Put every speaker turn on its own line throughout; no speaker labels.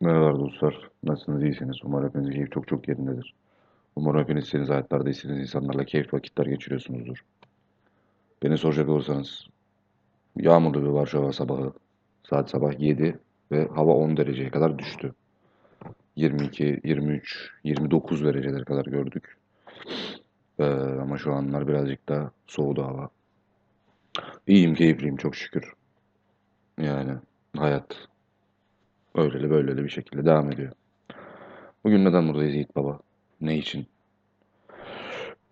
Merhabalar dostlar. Nasılsınız? iyisiniz? Umarım hepinizin keyif çok çok yerindedir. Umarım hepiniz istediğiniz hayatlarda istediğiniz insanlarla keyifli vakitler geçiriyorsunuzdur. Beni soracak olursanız yağmurlu bir Varşova sabahı. Saat sabah 7 ve hava 10 dereceye kadar düştü. 22, 23, 29 dereceler kadar gördük. Ee, ama şu anlar birazcık daha soğudu hava. İyiyim, keyifliyim çok şükür. Yani hayat öyleli böyleli bir şekilde devam ediyor. Bugün neden buradayız Yiğit Baba? Ne için?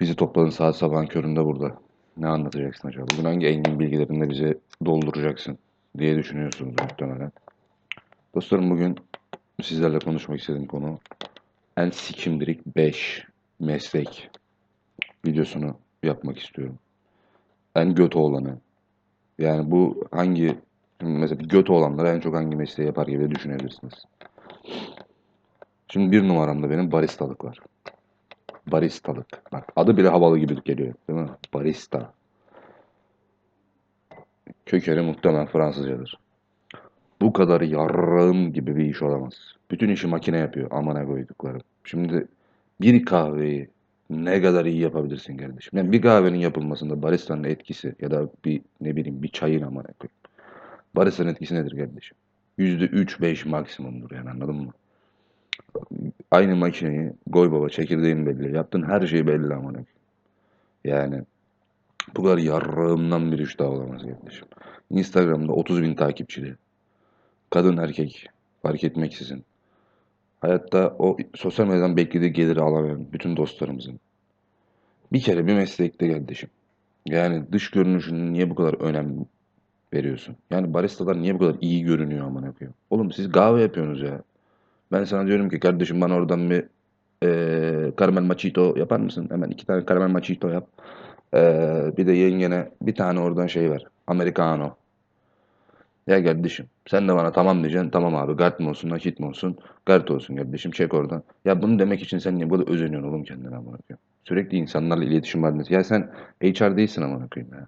Bizi topladın saat sabahın köründe burada. Ne anlatacaksın acaba? Bugün hangi engin bilgilerinle bize dolduracaksın diye düşünüyorsunuz muhtemelen. Dostlarım bugün sizlerle konuşmak istediğim konu en sikimdirik 5 meslek videosunu yapmak istiyorum. En göt olanı. Yani bu hangi mesela göt olanlar en çok hangi mesleği yapar gibi düşünebilirsiniz. Şimdi bir numaramda benim baristalık var. Baristalık. Bak adı bile havalı gibi geliyor değil mi? Barista. Kökeni muhtemelen Fransızcadır. Bu kadar yarrağım gibi bir iş olamaz. Bütün işi makine yapıyor. Amana koyduklarım. Şimdi bir kahveyi ne kadar iyi yapabilirsin kardeşim. Yani bir kahvenin yapılmasında baristanın etkisi ya da bir ne bileyim bir çayın amana koyayım. Baristanın etkisi nedir kardeşim? %3-5 maksimumdur yani anladın mı? Aynı makineyi koy baba çekirdeğin belli. Yaptığın her şey belli amına. Yani bu kadar yarrağımdan bir iş daha olamaz kardeşim. Instagram'da 30 bin takipçili. Kadın erkek fark etmeksizin. Hayatta o sosyal medyadan beklediği geliri alamayan bütün dostlarımızın. Bir kere bir meslekte kardeşim. Yani dış görünüşünü niye bu kadar önem veriyorsun? Yani baristalar niye bu kadar iyi görünüyor amına koyayım? Oğlum siz kahve yapıyorsunuz ya. Ben sana diyorum ki kardeşim bana oradan bir eee caramel macchiato yapar mısın? Hemen iki tane caramel macchiato yap. Eee, bir de yengene bir tane oradan şey ver. Americano. Ya kardeşim sen de bana tamam diyeceksin. Tamam abi kart mı olsun nakit mi olsun? Kart olsun kardeşim çek oradan. Ya bunu demek için sen niye böyle özeniyorsun oğlum kendine amına koyayım? Sürekli insanlarla iletişim halindesin. Ya sen HR değilsin amına koyayım ya.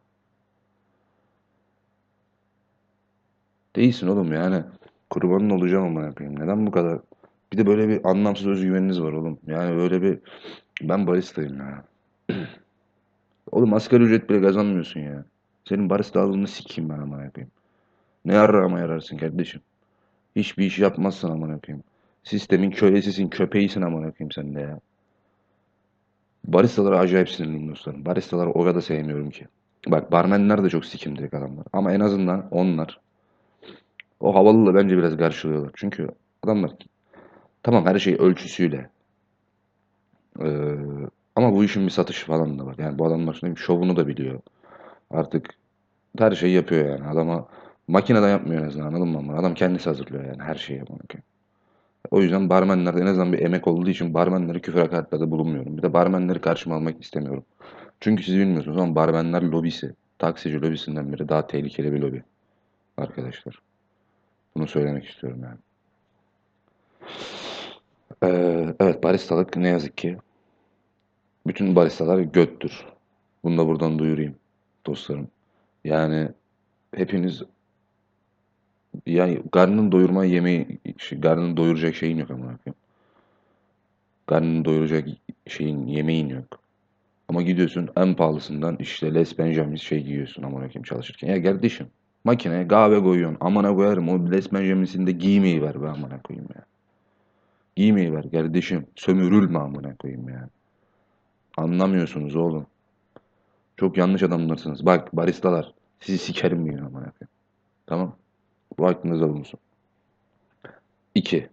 Değilsin oğlum yani. Kurbanın olacağım amına koyayım. Neden bu kadar? Bir de böyle bir anlamsız özgüveniniz var oğlum. Yani böyle bir ben baristayım ya. Oğlum asgari ücret bile kazanmıyorsun ya. Senin barista alımını sikeyim ben amına koyayım. Ne yarrağıma yararsın kardeşim. Hiçbir iş yapmazsın amına koyayım. Sistemin kölesisin, köpeğisin amına koyayım sen de ya. Baristalara acayip sinirliyim dostlarım. Baristaları o kadar sevmiyorum ki. Bak barmenler de çok sikimdirik adamlar. Ama en azından onlar o havalıyla bence biraz karşılıyorlar. Çünkü adamlar tamam her şey ölçüsüyle. Ee, ama bu işin bir satışı falan da var. Yani bu adamlar şimdi şovunu da biliyor. Artık her şeyi yapıyor yani. Adama makineden yapmıyor en azından anladın mı? Adam kendisi hazırlıyor yani her şeyi yapıyor. O yüzden barmenlerde en azından bir emek olduğu için barmenlere küfür hakaretlerde bulunmuyorum. Bir de barmenleri karşıma almak istemiyorum. Çünkü siz bilmiyorsunuz ama barmenler lobisi, taksici lobisinden biri daha tehlikeli bir lobi. Arkadaşlar. Bunu söylemek istiyorum yani. Ee, evet baristalık ne yazık ki bütün baristalar göttür. Bunu da buradan duyurayım dostlarım. Yani hepiniz yani karnını doyurma yemeği, şey, karnını doyuracak şeyin yok ama. Karnını doyuracak şeyin, yemeğin yok. Ama gidiyorsun en pahalısından işte Les Benjamin şey giyiyorsun amına çalışırken. Ya kardeşim makineye kahve koyuyorsun. Amına koyarım o Les Benjamin'sini de giymeyi ver be amına koyayım ya. Giymeyi ver kardeşim. Sömürülme amına koyayım ya. Anlamıyorsunuz oğlum. Çok yanlış adamlarsınız. Bak baristalar sizi sikerim bir gün amına koyayım. Tamam. Bu aklınızda bulunsun. 2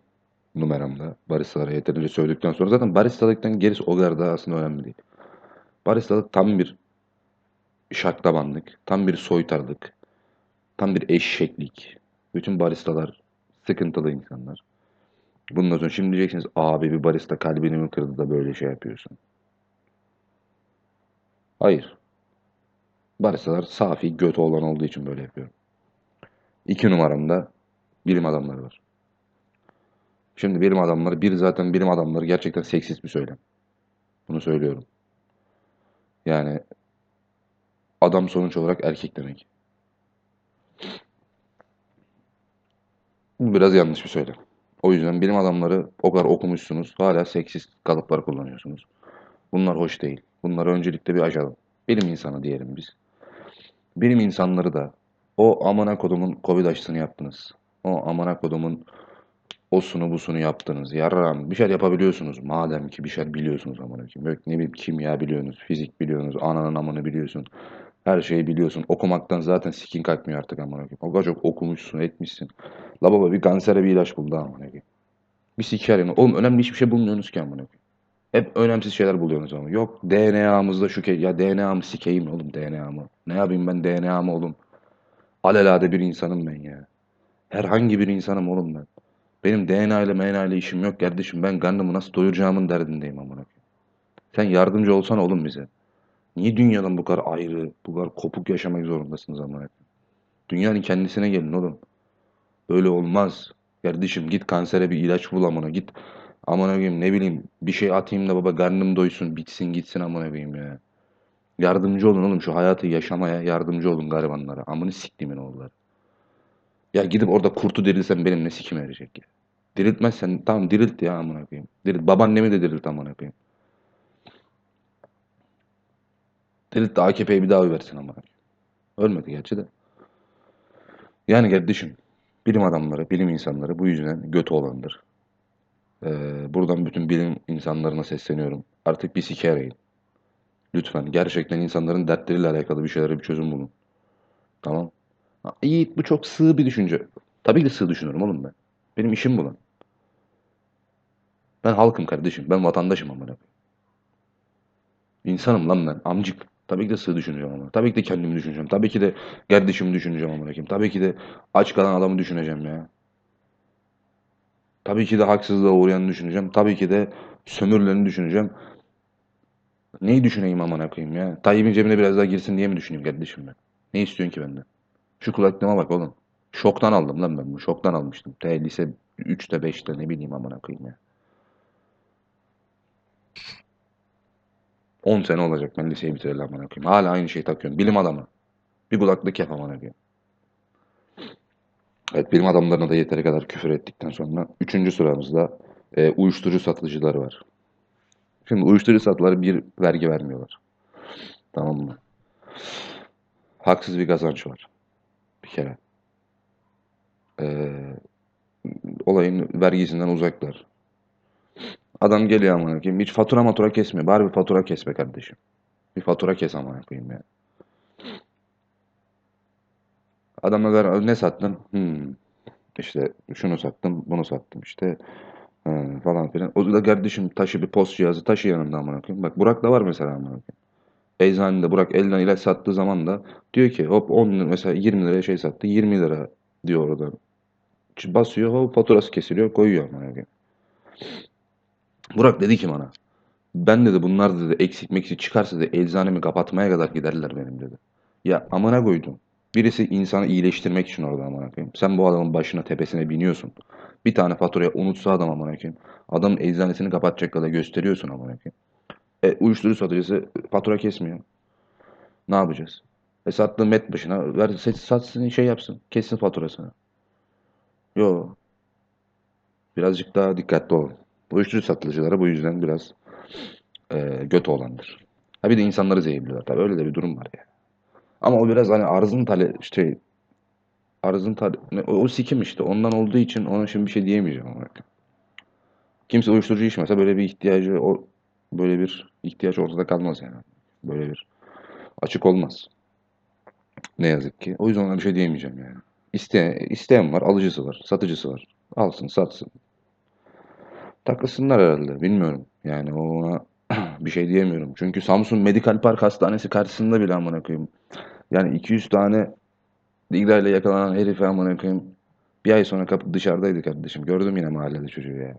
numaramda baristalara yeterince söyledikten sonra zaten baristalıktan gerisi o kadar da aslında önemli değil. Baristalık tam bir şaklabanlık, tam bir soytarlık, tam bir eşeklik. Bütün baristalar sıkıntılı insanlar. Bundan sonra şimdi diyeceksiniz abi bir barista kalbini mi kırdı da böyle şey yapıyorsun. Hayır. Baristalar safi göt olan olduğu için böyle yapıyorum. İki numaramda bilim adamları var. Şimdi bilim adamları, bir zaten bilim adamları gerçekten seksist bir söylem. Bunu söylüyorum. Yani adam sonuç olarak erkek demek. Bu biraz yanlış bir söylem. O yüzden bilim adamları o kadar okumuşsunuz. Hala seksist kalıplar kullanıyorsunuz. Bunlar hoş değil. Bunları öncelikle bir aşalım. Bilim insanı diyelim biz. Bilim insanları da o amına kodumun Covid aşısını yaptınız. O amına kodumun osunu busunu yaptınız. Yarram bir şeyler yapabiliyorsunuz. Madem ki bir şeyler biliyorsunuz amına. Yok ne bileyim kimya biliyorsunuz, fizik biliyorsunuz, ananın amını biliyorsun. Her şeyi biliyorsun. Okumaktan zaten sikin kalkmıyor artık amına koyayım. O kadar çok okumuşsun, etmişsin. La baba bir kansere bir ilaç buldu amına koyayım. Bir sikerim. Oğlum önemli hiçbir şey bulmuyorsunuz ki amına koyayım. Hep önemsiz şeyler buluyorsunuz ama. Yok DNA'mızda şu ke ya DNA'mı sikeyim oğlum DNA'mı. Ne yapayım ben DNA'mı oğlum. Alelade bir insanım ben ya. Herhangi bir insanım oğlum ben. Benim DNA ile MNA ile işim yok kardeşim. Ben karnımı nasıl doyuracağımın derdindeyim amına koyayım. Sen yardımcı olsana oğlum bize. Niye dünyadan bu kadar ayrı, bu kadar kopuk yaşamak zorundasınız koyayım? Dünyanın kendisine gelin oğlum. Böyle olmaz. Kardeşim git kansere bir ilaç bul amına git. Amına koyayım ne bileyim bir şey atayım da baba karnım doysun bitsin gitsin amına koyayım ya. Yardımcı olun oğlum şu hayatı yaşamaya yardımcı olun garibanlara. Amını siktimin oğulları. Ya gidip orada kurtu dirilsen benim ne sikim erecek ya. Diriltmezsen tamam dirilt ya amına koyayım. Dirilt. Babaannemi de dirilt amına koyayım. Dirilt de AKP'yi bir daha oy versin koyayım. Ölmedi gerçi de. Yani kardeşim bilim adamları, bilim insanları bu yüzden götü olandır. Ee, buradan bütün bilim insanlarına sesleniyorum. Artık bir sike arayın. Lütfen gerçekten insanların dertleriyle alakalı bir şeylere bir çözüm bulun. Tamam. Ha, iyi bu çok sığ bir düşünce. Tabii ki sığ düşünüyorum oğlum ben. Benim işim bu lan. Ben halkım kardeşim. Ben vatandaşım amına. İnsanım lan ben. Amcık. Tabii ki de sığ düşüneceğim ama. Tabii ki de kendimi düşüneceğim. Tabii ki de kardeşimi düşüneceğim amına koyayım. Tabii ki de aç kalan adamı düşüneceğim ya. Tabii ki de haksızlığa uğrayanı düşüneceğim. Tabii ki de sömürüleni düşüneceğim. Neyi düşüneyim amına koyayım ya? Tayyip'in cebine biraz daha girsin diye mi düşüneyim kardeşim ben? Ne istiyorsun ki benden? Şu kulaklığıma bak oğlum. Şoktan aldım lan ben bunu. Şoktan almıştım. T lise 3'te 5'te ne bileyim amına koyayım ya. 10 sene olacak ben liseyi bitireli amına koyayım. Hala aynı şeyi takıyorum. Bilim adamı. Bir kulaklık yap amına koyayım. Evet bilim adamlarına da yeteri kadar küfür ettikten sonra üçüncü sıramızda e, uyuşturucu satıcıları var. Şimdi uyuşturucu satıcıları bir vergi vermiyorlar. Tamam mı? Haksız bir kazanç var. Bir kere. Ee, olayın vergisinden uzaklar. Adam geliyor amına koyayım. Hiç fatura matura kesmiyor. Bari bir fatura kes be kardeşim. Bir fatura kes amına koyayım ya. Adamla ver, ne sattın? Hmm. İşte şunu sattım, bunu sattım işte Ha, falan filan. O da kardeşim taşı bir post cihazı taşı yanında amına koyayım. Bak Burak da var mesela amına koyayım. Eczanede Burak elden ilaç sattığı zaman da diyor ki hop 10 lira mesela 20 liraya şey sattı 20 lira diyor orada. Basıyor hop faturası kesiliyor koyuyor amına koyayım. Burak dedi ki bana ben dedi bunlar dedi eksik meksik çıkarsa dedi eczanemi kapatmaya kadar giderler benim dedi. Ya amına koydum. Birisi insanı iyileştirmek için orada amına koyayım. Sen bu adamın başına tepesine biniyorsun. Bir tane faturaya unutsa adam amına koyayım. Adamın eczanesini kapatacak kadar gösteriyorsun amına koyayım. E, uyuşturucu satıcısı fatura kesmiyor. Ne yapacağız? E sattığı met başına ver satsın şey yapsın. Kessin faturasını. Yo. Birazcık daha dikkatli olun. Uyuşturucu satıcıları bu yüzden biraz e, göt olandır. Ha bir de insanları zehirliyorlar. Tabii öyle de bir durum var ya. Ama o biraz hani arzın tale şey arzın tale o, o sikim işte ondan olduğu için ona şimdi bir şey diyemeyeceğim ama. Kimse uyuşturucu içmese böyle bir ihtiyacı o böyle bir ihtiyaç ortada kalmaz yani. Böyle bir açık olmaz. Ne yazık ki. O yüzden ona bir şey diyemeyeceğim yani. İste, isteyen var, alıcısı var, satıcısı var. Alsın, satsın. Takılsınlar herhalde. Bilmiyorum. Yani ona bir şey diyemiyorum. Çünkü Samsun Medikal Park Hastanesi karşısında bile amına koyayım. Yani 200 tane Digra ile yakalanan herifi amına koyayım. Bir ay sonra kapı dışarıdaydı kardeşim. Gördüm yine mahallede çocuğu ya.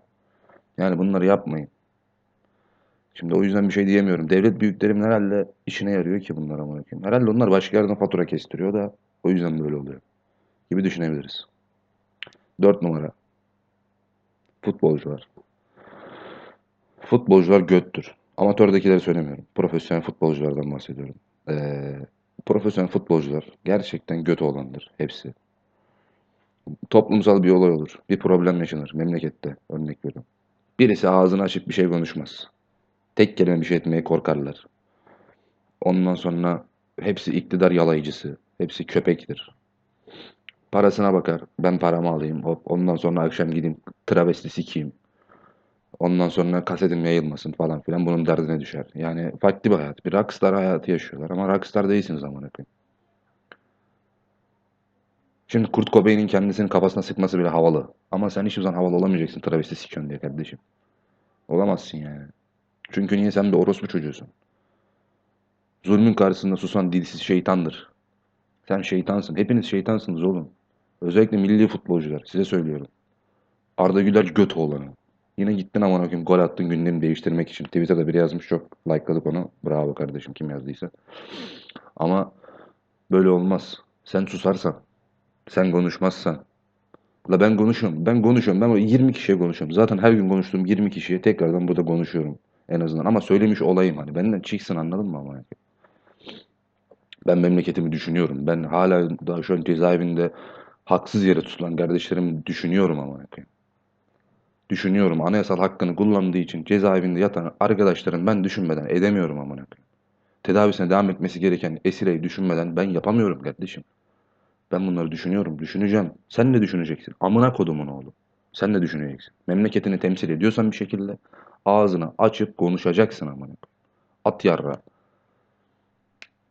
Yani bunları yapmayın. Şimdi o yüzden bir şey diyemiyorum. Devlet büyüklerimin herhalde işine yarıyor ki bunlar amına koyayım. Herhalde onlar başka yerden fatura kestiriyor da o yüzden böyle oluyor. Gibi düşünebiliriz. 4 numara. Futbolcular. Futbolcular göttür. Amatördekileri söylemiyorum. Profesyonel futbolculardan bahsediyorum. Ee, profesyonel futbolcular gerçekten göt olandır. Hepsi. toplumsal bir olay olur. Bir problem yaşanır memlekette. Örnek veriyorum. Birisi ağzını açıp bir şey konuşmaz. Tek kelime bir şey etmeye korkarlar. Ondan sonra hepsi iktidar yalayıcısı. Hepsi köpektir. Parasına bakar. Ben paramı alayım. Hop. Ondan sonra akşam gideyim travesti sikeyim. Ondan sonra kasetim yayılmasın falan filan. Bunun derdine düşer. Yani farklı bir hayat. Bir rockstar hayatı yaşıyorlar. Ama rockstar değilsiniz amına koyayım. Şimdi Kurt Cobain'in kendisinin kafasına sıkması bile havalı. Ama sen hiçbir zaman havalı olamayacaksın travesti sikiyorsun diye kardeşim. Olamazsın yani. Çünkü niye sen bir orospu çocuğusun? Zulmün karşısında susan dilsiz şeytandır. Sen şeytansın. Hepiniz şeytansınız oğlum. Özellikle milli futbolcular. Size söylüyorum. Arda Güler göt oğlanı. Yine gittin aman koyayım gol attın gündemi değiştirmek için. Twitter'da biri yazmış çok likeladık onu. Bravo kardeşim kim yazdıysa. Ama böyle olmaz. Sen susarsan, sen konuşmazsan. La ben konuşuyorum. Ben konuşuyorum. Ben 20 kişiye konuşuyorum. Zaten her gün konuştuğum 20 kişiye tekrardan burada konuşuyorum. En azından. Ama söylemiş olayım hani. Benden çıksın anladın mı ama? Ben memleketimi düşünüyorum. Ben hala daha şu an cezaevinde haksız yere tutulan kardeşlerimi düşünüyorum ama. Düşünüyorum. Anayasal hakkını kullandığı için cezaevinde yatan arkadaşlarım ben düşünmeden edemiyorum amına. Tedavisine devam etmesi gereken esireyi düşünmeden ben yapamıyorum kardeşim. Ben bunları düşünüyorum, düşüneceğim. Sen de düşüneceksin. Amına kodumun oğlu. Sen de düşüneceksin. Memleketini temsil ediyorsan bir şekilde ağzını açıp konuşacaksın amına. At yarra.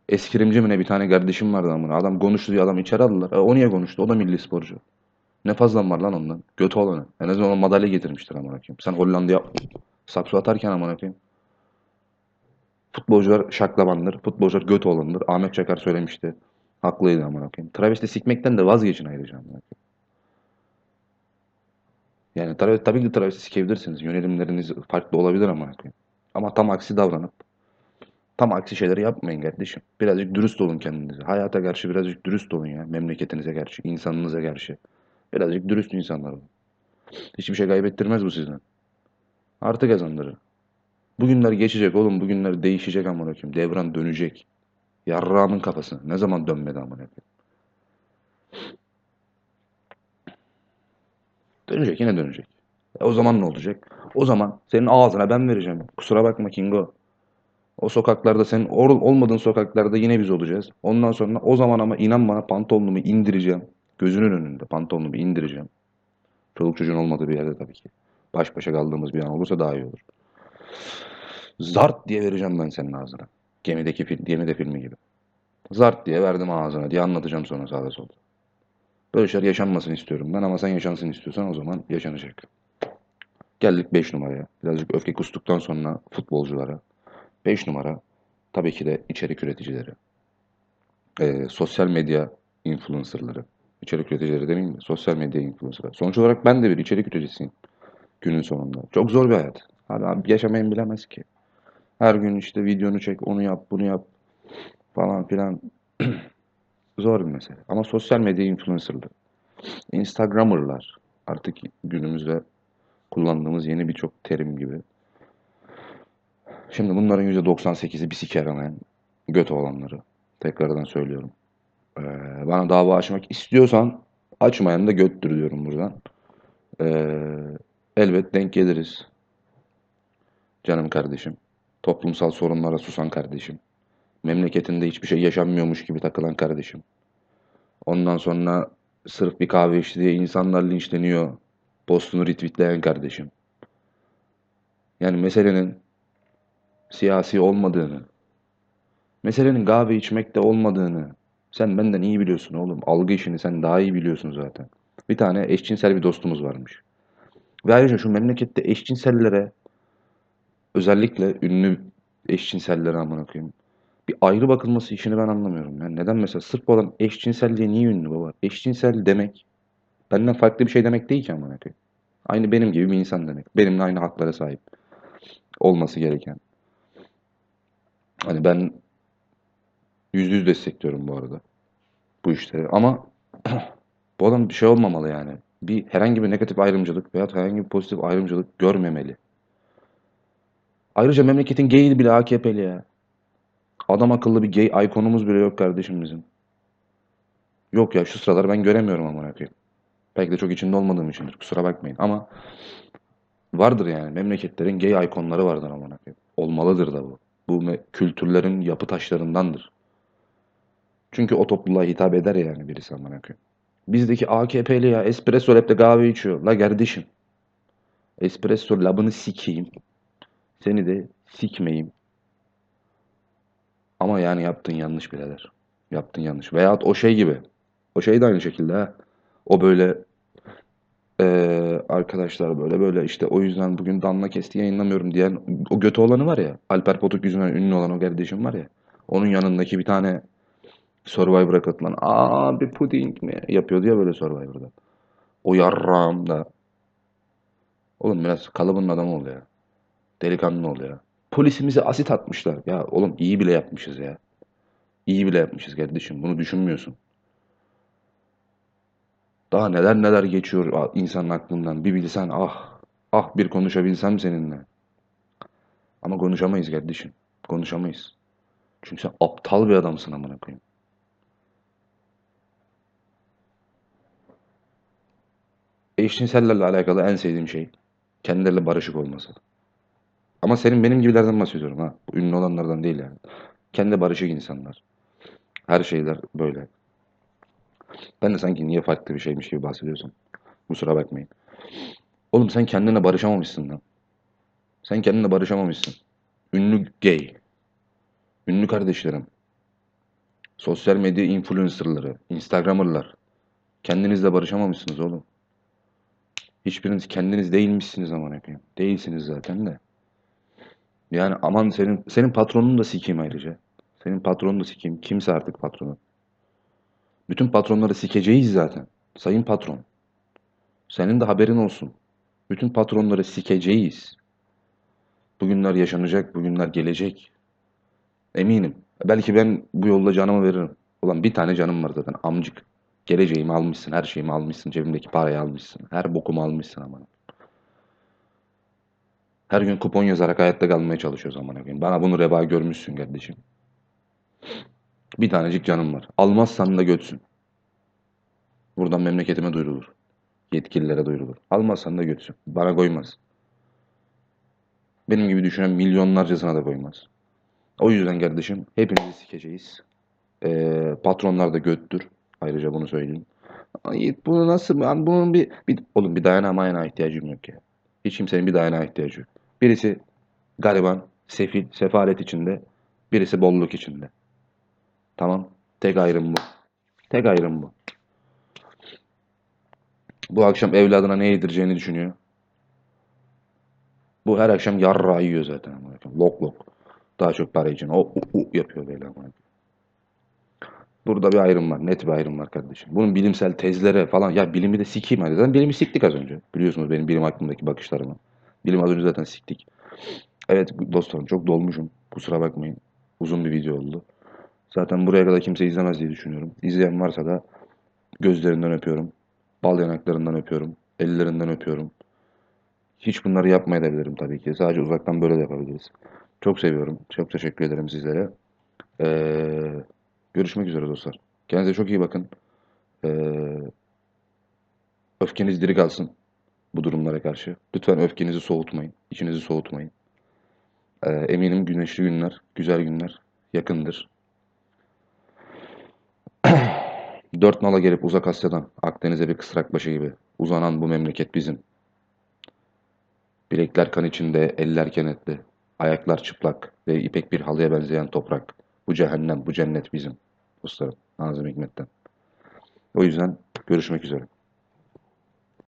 Eskirimci mi ne bir tane kardeşim vardı amına. Adam konuştu diye adam içeri aldılar. E, o niye konuştu? O da milli sporcu. Ne fazlan var lan ondan? Götü olanı. En azından ona madalya getirmiştir amına koyayım. Sen Hollanda'ya sakso atarken amına koyayım. Futbolcular şaklabandır. Futbolcular göt olandır. Ahmet Çakar söylemişti. Haklıydı amına koyayım. Travesti sikmekten de vazgeçin ayrıca amına koyayım. Yani tabii, tabii ki travesti sikebilirsiniz. Yönelimleriniz farklı olabilir koyayım. Ama tam aksi davranıp tam aksi şeyleri yapmayın kardeşim. Birazcık dürüst olun kendinize. Hayata karşı birazcık dürüst olun ya. Memleketinize karşı, insanınıza karşı. Birazcık dürüst insanlar olun. Hiçbir şey kaybettirmez bu sizden. Artı kazandırır. Bugünler geçecek oğlum. Bugünler değişecek amına koyayım. Devran dönecek. Yarrağımın kafası. Ne zaman dönmedi amına koyayım. Dönecek yine dönecek. E o zaman ne olacak? O zaman senin ağzına ben vereceğim. Kusura bakma Kingo. O sokaklarda senin olmadığın sokaklarda yine biz olacağız. Ondan sonra o zaman ama inan bana pantolonumu indireceğim. Gözünün önünde pantolonumu indireceğim. Çoluk çocuğun olmadığı bir yerde tabii ki. Baş başa kaldığımız bir an olursa daha iyi olur. Zart diye vereceğim ben senin ağzına. Gemideki film, gemide filmi gibi. Zart diye verdim ağzına diye anlatacağım sonra sağda solda. Böyle şeyler yaşanmasın istiyorum ben ama sen yaşansın istiyorsan o zaman yaşanacak. Geldik 5 numaraya. Birazcık öfke kustuktan sonra futbolculara. 5 numara tabii ki de içerik üreticileri. Ee, sosyal medya influencerları. İçerik üreticileri demeyeyim de sosyal medya influencerları. Sonuç olarak ben de bir içerik üreticisiyim günün sonunda. Çok zor bir hayat. Abi, yaşamayın bilemez ki. Her gün işte videonu çek, onu yap, bunu yap falan filan. Zor bir mesele. Ama sosyal medya influencerları, Instagrammerlar artık günümüzde kullandığımız yeni birçok terim gibi. Şimdi bunların %98'i bir siker hemen göt olanları. Tekrardan söylüyorum. Ee, bana dava açmak istiyorsan açmayan da göttür diyorum buradan. Ee, elbet denk geliriz. Canım kardeşim. Toplumsal sorunlara susan kardeşim. Memleketinde hiçbir şey yaşanmıyormuş gibi takılan kardeşim. Ondan sonra sırf bir kahve içti diye insanlar linçleniyor. Postunu retweetleyen kardeşim. Yani meselenin siyasi olmadığını, meselenin kahve içmekte olmadığını sen benden iyi biliyorsun oğlum. Algı işini sen daha iyi biliyorsun zaten. Bir tane eşcinsel bir dostumuz varmış. Ve ayrıca şu memlekette eşcinsellere özellikle ünlü eşcinsellere amına koyayım. Bir ayrı bakılması işini ben anlamıyorum. Yani neden mesela sırf bu adam eşcinsel diye niye ünlü baba? Eşcinsel demek benden farklı bir şey demek değil ki amına koyayım. Aynı benim gibi bir insan demek. Benimle aynı haklara sahip olması gereken. Hani ben yüzde yüz destekliyorum bu arada. Bu işleri. Ama bu adam bir şey olmamalı yani. Bir herhangi bir negatif ayrımcılık veya herhangi bir pozitif ayrımcılık görmemeli. Ayrıca memleketin gay'i bile AKP'li ya. Adam akıllı bir gay ikonumuz bile yok kardeşim bizim. Yok ya şu sıralar ben göremiyorum amına koyayım. Belki de çok içinde olmadığım içindir. Kusura bakmayın. Ama vardır yani. Memleketlerin gay ikonları vardır amına koyayım. Olmalıdır da bu. Bu kültürlerin yapı taşlarındandır. Çünkü o topluluğa hitap eder yani birisi amına koyayım. Bizdeki AKP'li ya espresso lap'te kahve içiyor. La kardeşim. Espresso labını sikeyim. Seni de sikmeyeyim. Ama yani yaptın yanlış birader. Yaptın yanlış. Veyahut o şey gibi. O şey de aynı şekilde. O böyle eee, arkadaşlar böyle böyle işte o yüzden bugün Danla Kesti yayınlamıyorum diyen o götü olanı var ya. Alper Potuk yüzünden ünlü olan o kardeşim var ya. Onun yanındaki bir tane Survivor'a katılan abi puding mi yapıyordu ya böyle Survivor'da. O yarrağım da. Oğlum biraz kalıbın adamı ol ya. Delikanlı ol ya. Polisimize asit atmışlar. Ya oğlum iyi bile yapmışız ya. İyi bile yapmışız kardeşim. Bunu düşünmüyorsun. Daha neler neler geçiyor insanın aklından. Bir bilsen ah. Ah bir konuşabilsem seninle. Ama konuşamayız kardeşim. Konuşamayız. Çünkü sen aptal bir adamsın amına koyayım. Eşcinsellerle alakalı en sevdiğim şey kendileriyle barışık olması. Ama senin benim gibilerden bahsediyorum ha. Bu ünlü olanlardan değil yani. Kendi barışık insanlar. Her şeyler böyle. Ben de sanki niye farklı bir şeymiş gibi bahsediyorsam. Kusura bakmayın. Oğlum sen kendine barışamamışsın lan. Sen kendine barışamamışsın. Ünlü gay. Ünlü kardeşlerim. Sosyal medya influencerları. Instagramerlar. Kendinizle barışamamışsınız oğlum. Hiçbiriniz kendiniz değilmişsiniz aman koyayım. Değilsiniz zaten de. Yani aman senin senin patronunu da sikeyim ayrıca. Senin patronunu da sikeyim. Kimse artık patronu. Bütün patronları sikeceğiz zaten. Sayın patron. Senin de haberin olsun. Bütün patronları sikeceğiz. Bugünler yaşanacak, bugünler gelecek. Eminim. Belki ben bu yolda canımı veririm. Ulan bir tane canım var zaten amcık. Geleceğimi almışsın, her şeyimi almışsın, cebimdeki parayı almışsın. Her bokumu almışsın aman. Her gün kupon yazarak hayatta kalmaya çalışıyoruz aman koyayım. Bana bunu reva görmüşsün kardeşim. Bir tanecik canım var. Almazsan da götsün. Buradan memleketime duyurulur. Yetkililere duyurulur. Almazsan da götsün. Bana koymaz. Benim gibi düşünen milyonlarcasına da koymaz. O yüzden kardeşim hepimizi sikeceğiz. Ee, patronlar da göttür. Ayrıca bunu söyleyeyim. Ay, bunu nasıl ben bunun bir, bir oğlum bir dayanağa mayanağa ihtiyacım yok ya. Hiç kimsenin bir dayanağa ihtiyacı yok. Birisi gariban, sefil, sefalet içinde. Birisi bolluk içinde. Tamam. Tek ayrım bu. Tek ayrım bu. Bu akşam evladına ne yedireceğini düşünüyor. Bu her akşam yarrağı yiyor zaten. Lok lok. Daha çok para için. O u, u yapıyor böyle. Burada bir ayrım var. Net bir ayrım var kardeşim. Bunun bilimsel tezlere falan. Ya bilimi de sikeyim hadi. Zaten bilimi siktik az önce. Biliyorsunuz benim bilim hakkındaki bakışlarımı. Bilim az önce zaten siktik. Evet dostlarım çok dolmuşum. Kusura bakmayın. Uzun bir video oldu. Zaten buraya kadar kimse izlemez diye düşünüyorum. İzleyen varsa da gözlerinden öpüyorum. Bal yanaklarından öpüyorum. Ellerinden öpüyorum. Hiç bunları yapmayabilirim tabii ki. Sadece uzaktan böyle de yapabiliriz. Çok seviyorum. Çok teşekkür ederim sizlere. Ee, görüşmek üzere dostlar. Kendinize çok iyi bakın. Ee, öfkeniz diri kalsın bu durumlara karşı. Lütfen öfkenizi soğutmayın. İçinizi soğutmayın. Ee, eminim güneşli günler, güzel günler yakındır. Dört nala gelip uzak Asya'dan Akdeniz'e bir kısrak başı gibi uzanan bu memleket bizim. Bilekler kan içinde, eller kenetli, ayaklar çıplak ve ipek bir halıya benzeyen toprak. Bu cehennem, bu cennet bizim dostlarım. Nazım Hikmet'ten. O yüzden görüşmek üzere.